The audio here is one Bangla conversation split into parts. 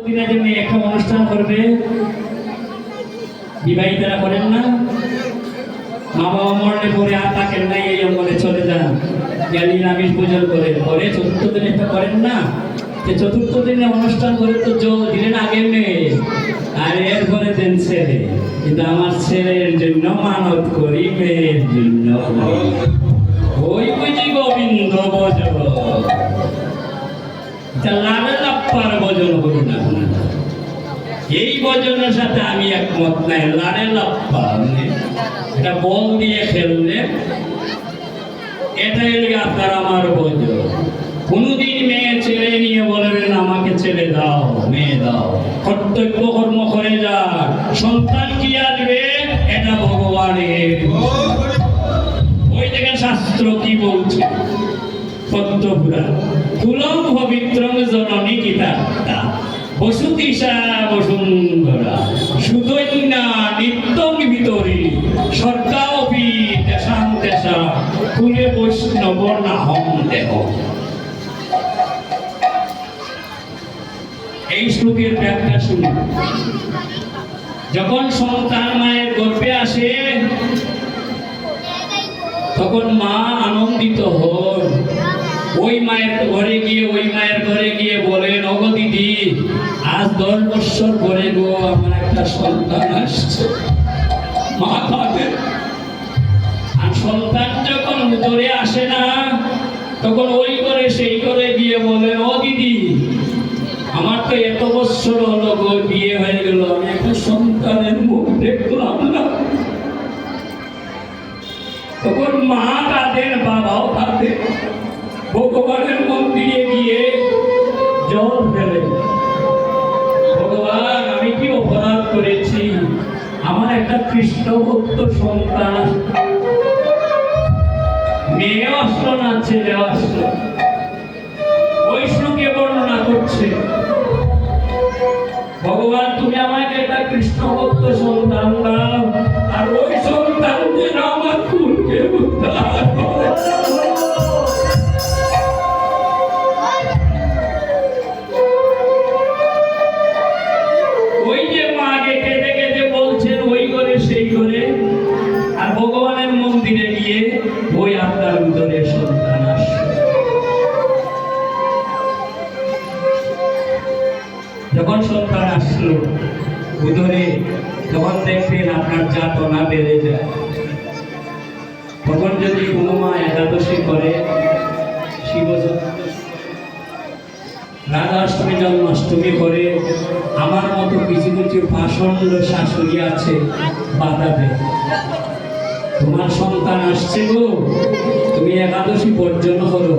জন্য একটা অনুষ্ঠান করবে। বিবাহিতারা করেন না। মা বাবা পরে আর থাকেন নাই এই অঙ্গনে চলে যান। গিয়ে নিরামিষ ভোজন করে। পরে চতুর্থ দিনে একটা করেন না। যে চতুর্থ দিনে অনুষ্ঠান করে তো জল দিলেন আগে মেয়ে। আর এরপরে দেন ছেলে। কিন্তু আমার ছেলের জন্য মানত করি মেয়ের জন্য। ওই বুঝি গোবিন্দ বজ ভজন করুন আপনারা এই বজনের সাথে আমি একমত নাই, লারে লাপ্পা এটা বল দিয়ে খেললে, এটাই হলো আপনার আমার ভোজন কোনোদিন মেয়ে ছেলে নিয়ে বলবেন, আমাকে ছেলে দাও, মেয়ে দাও। কর্তব্য কর্ম করে যা সন্তান কি আসবে? এটা ভগবানের ওই দেখেন শাস্ত্র কি বলছে? পদ্মপুরা কুলম পবিত্রং জননী কিতাত্তা বসুন্ধরা সুদৈন্যা কুলে বৈষ্ণব দেহ। এই ব্যাখ্যা যখন সন্তান মায়ের গর্ভে আসে, তখন মা আনন্দিত হন। ওই মায়ের ঘরে গিয়ে, ওই মায়ের ঘরে গিয়ে দিদি আজ দশ বছর পরে গো, আমার একটা সন্তান আসছে। আর সন্তান যখন উদরে আসে না, তখন ওই করে সেই করে গিয়ে ও দিদি, আমার তো এত বছর হলো গো, বিয়ে হয়ে গেল, আমি একটা সন্তানের মুখ দেখলাম না। তখন মা কাঁদেন বাবাও কাঁদে ভগবানের আমার একটা কৃষ্ণ ভক্ত সন্তান। মেয়ে অস্ত্র না, ছেলে অস্ত্র। বৈষ্ণুকে বর্ণনা করছে। ভগবান, তুমি আমাকে একটা কৃষ্ণ ভক্ত সন্তান দাও। আর ওই যখন সন্তান আসলো, উদরে তখন দেখবেন আপনার যাতনা বেড়ে যায়। তখন যদি কোনো মা একাদশী করে, শিব রাধাষ্টমী, জন্মাষ্টমী করে, আমার মতো কিছু কিছু পাষণ্ড শাশুড়ি আছে বাধা দেয় তোমার সন্তান আসছে গো, তুমি একাদশী বর্জন করো।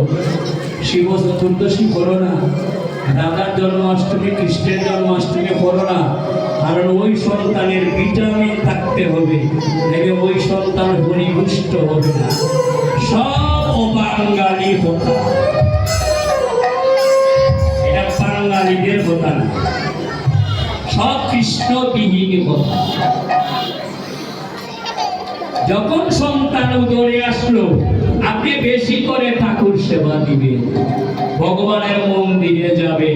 শিব চতুর্দশী করো না রাধার জন্মাষ্টমী, কৃষ্ণের জন্মাষ্টমী করো না। কারণ ওই সন্তানের ভিটামিন থাকতে হবে দেখবে ওই সন্তান পরিপুষ্ট হবে না। সব অবাঙ্গালি হতা। এটা বাঙালিদের কথা না। সব কৃষ্ণবিহীন কথা যখন সন্তান উদরে আসলো, আপনি বেশি করে ঠাকুর সেবা দিবেন। ভগবানের মন্দিরে যাবে,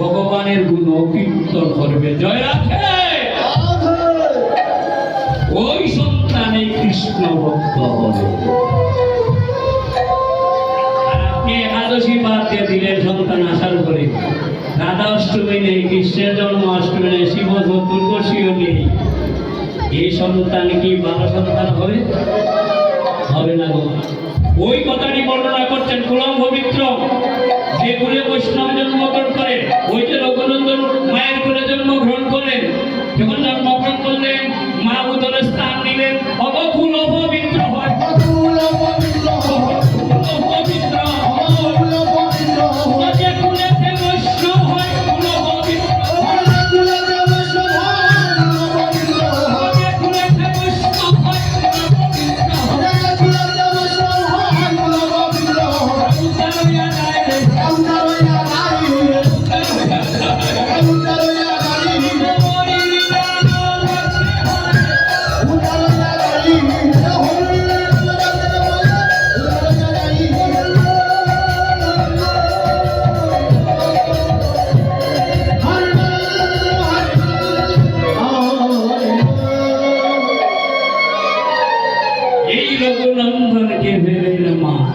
ভগবানের গুণ কীর্তন করবে। জয় রাখে ওই সন্তানে কৃষ্ণ ভক্ত হবে। আপনি একাদশী বাদ দিয়ে দিলেন সন্তান আসার পরে। রাধা অষ্টমী নেই, কৃষ্ণের জন্ম অষ্টমী নেই শিব চতুর্দশীও নেই। এই সন্তান কি ভালো সন্তান হবে? হবে না গো। ওই কথাটি বর্ণনা করছেন কুলম পবিত্র যে কুলে বৈষ্ণব জন্মগ্রহণ করে, ওই যে রঘুনন্দন মায়ের কুলে জন্মগ্রহণ করেন যখন জন্মগ্রহণ করলেন, মা উদরের স্থান